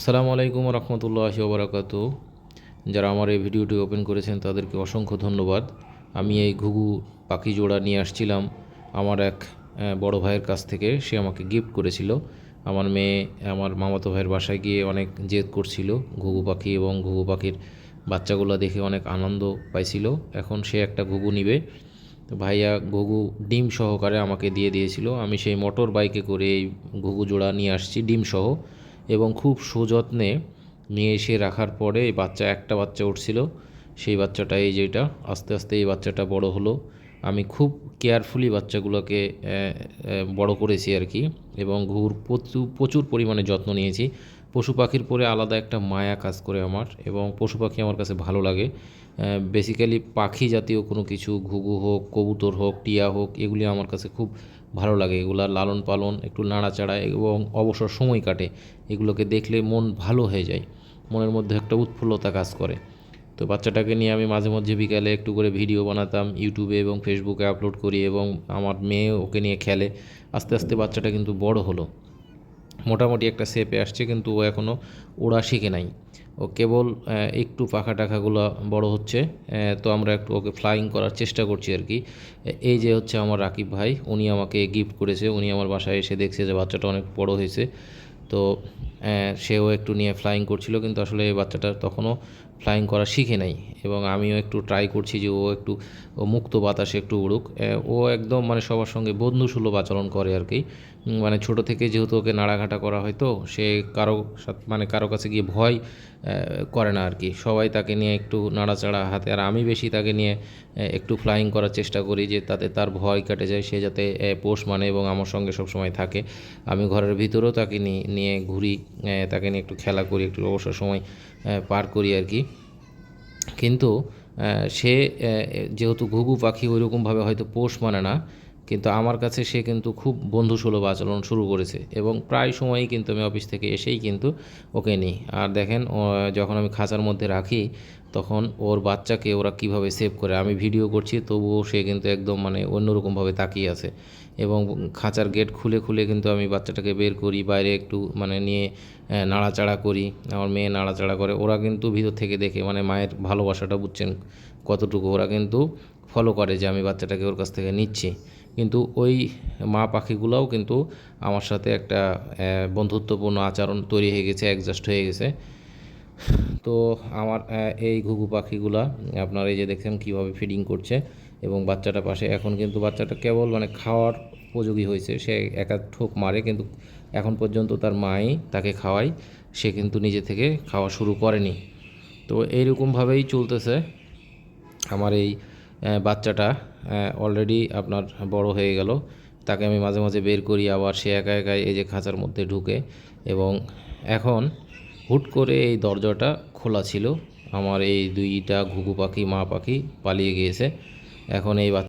আসসালামু আলাইকুম রহমতুল্লাহ ওবরাকাত যারা আমার এই ভিডিওটি ওপেন করেছেন, তাদেরকে অসংখ্য ধন্যবাদ। আমি এই ঘুঘু পাখি জোড়া নিয়ে আসছিলাম আমার এক বড় ভাইয়ের কাছ থেকে। সে আমাকে গিফট করেছিল। আমার মেয়ে, আমার মামাতো ভাইয়ের বাসায় গিয়ে অনেক জেদ করছিল ঘুঘু পাখি এবং ঘুঘু পাখির বাচ্চাগুলো দেখে অনেক আনন্দ পাইছিল। এখন সে একটা ঘুঘু নিবে। তো ভাইয়া ঘুঘু ডিম সহকারে আমাকে দিয়ে দিয়েছিল। আমি সেই মোটর বাইকে করে এই ঘুঘু জোড়া নিয়ে আসছি, ডিম সহ। এবং খুব সযত্নে নিয়ে এসে রাখার পরে এই বাচ্চা, একটা বাচ্চা উঠছিল। সেই বাচ্চাটা এই যেটা আস্তে আস্তে এই বাচ্চাটা বড় হলো। আমি খুব কেয়ারফুলি বাচ্চাগুলোকে বড় করেছি আর কি এবং ঘুর প্রচুর প্রচুর পরিমাণে যত্ন নিয়েছি। পশু পাখির পরে আলাদা একটা মায়া কাজ করে আমার এবং পশু পাখি আমার কাছে ভালো লাগে। বেসিক্যালি পাখি জাতীয় কোনো কিছু, ঘুঘু হোক, কবুতর হোক, টিয়া হোক, এগুলি আমার কাছে খুব ভালো লাগে। এগুলার লালন পালন, একটু নাড়াচাড়া এবং অবসর সময় কাটে। এগুলোকে দেখলে মন ভালো হয়ে যায়। মনের মধ্যে একটা উৎফুল্লতা কাজ করে। তো বাচ্চাটাকে নিয়ে আমি মাঝে মধ্যে বিকালে একটু করে ভিডিও বানাতাম, ইউটিউবে এবং ফেসবুকে আপলোড করি এবং আমার মেয়ে ওকে নিয়ে খেলে। আস্তে আস্তে বাচ্চাটা কিন্তু বড় হলো। মোটামুটি একটা শেপে আসছে কিন্তু ও এখনও ওড়া শিখে নাই। ও কেবল একটু পাখা টাখাগুলো বড় হচ্ছে তো আমরা একটু ওকে ফ্লাইং করার চেষ্টা করছি আর কি। এই যে হচ্ছে আমার রাকিব ভাই, উনি আমাকে গিফট করেছে, উনি আমার বাসায় এসে দেখছে যে বাচ্চাটা অনেক বড় হয়েছে। তো সেও একটু নিয়ে ফ্লাইং করছিল, কিন্তু আসলে এই বাচ্চাটা তখনও ফ্লাইং করা শিখে নাই এবং আমিও একটু ট্রাই করছি যে ও একটু মুক্ত বাতাসে একটু উড়ুক। ও একদম মানে সবার সঙ্গে বন্ধুসুলভ আচরণ করে আর কি। মানে ছোট থেকে যেহেতু ওকে নাড়াঘাটা করা হয় তো সে কারও সাথে মানে কারও কাছে গিয়ে ভয় করে না আর কি। সবাই তাকে নিয়ে একটু নাড়াচাড়া হাতে, আর আমি বেশি তাকে নিয়ে একটু ফ্লাইং করার চেষ্টা করি যে তাতে তার ভয় কেটে যায়, সে যাতে পোষ মানে এবং আমার সঙ্গে সবসময় থাকে। আমি ঘরের ভিতরেও তাকে নিয়ে নিয়ে ঘুরি তাকে নিয়ে একটু খেলা করি, একটু অবসর সময় পার করি আর কি। কিন্তু সে যেহেতু ঘুঘু পাখি ওইরকমভাবে হয়তো পোষ মানে না, কিন্তু আমার কাছে সে কিন্তু খুব বন্ধুসুলভ আচরণ শুরু করেছে এবং প্রায় সময়ই কিন্তু আমি অফিস থেকে এসেই কিন্তু ওকে নিই। আর দেখেন যখন আমি খাঁচার মধ্যে রাখি তখন ওর বাচ্চাকে ওরা কীভাবে সেভ করে, আমি ভিডিও করছি, তবুও সে কিন্তু একদম মানে অন্যরকমভাবে তাকিয়ে আছে। এবং খাঁচার গেট খুলে খুলে কিন্তু আমি বাচ্চাটাকে বের করি, বাইরে একটু মানে নিয়ে নাড়াচাড়া করি। আমার মেয়ে নাড়াচাড়া করে। ওরা কিন্তু ভিতর থেকে দেখে মানে মায়ের ভালোবাসাটা বুঝছেন কতটুকু। ওরা কিন্তু ফলো করে যে আমি বাচ্চাটাকে ওর কাছ থেকে নিচ্ছি। কিন্তু ওই মা পাখিগুলোও কিন্তু আমার সাথে একটা বন্ধুত্বপূর্ণ আচরণ তৈরি হয়ে গেছে অ্যাডজাস্ট হয়ে গেছে। তো আমার এই ঘুঘু পাখিগুলা, আপনার এই যে দেখছেন কীভাবে ফিডিং করছে এবং বাচ্চাটা পাশে এখন কিন্তু বাচ্চাটা কেবল মানে খাওয়ার উপযোগী হয়েছে। সে একা ঠোক মারে কিন্তু এখন পর্যন্ত তার মাই তাকে খাওয়ায়, সে কিন্তু নিজে থেকে খাওয়া শুরু করেনি। তো এইরকমভাবেই চলতেছে আমার এই বাচ্চাটা অলরেডি আপনার বড় হয়ে গেল। তাকে আমি মাঝে মাঝে বের করি, আবার সে একা একাই এই যে খাঁচার মধ্যে ঢুকে এবং এখন হুট করে এই দরজাটা খোলা ছিল। আমার এই দুইটা ঘুঘু পাখি, মা পাখি পালিয়ে গিয়েছে। এখন এই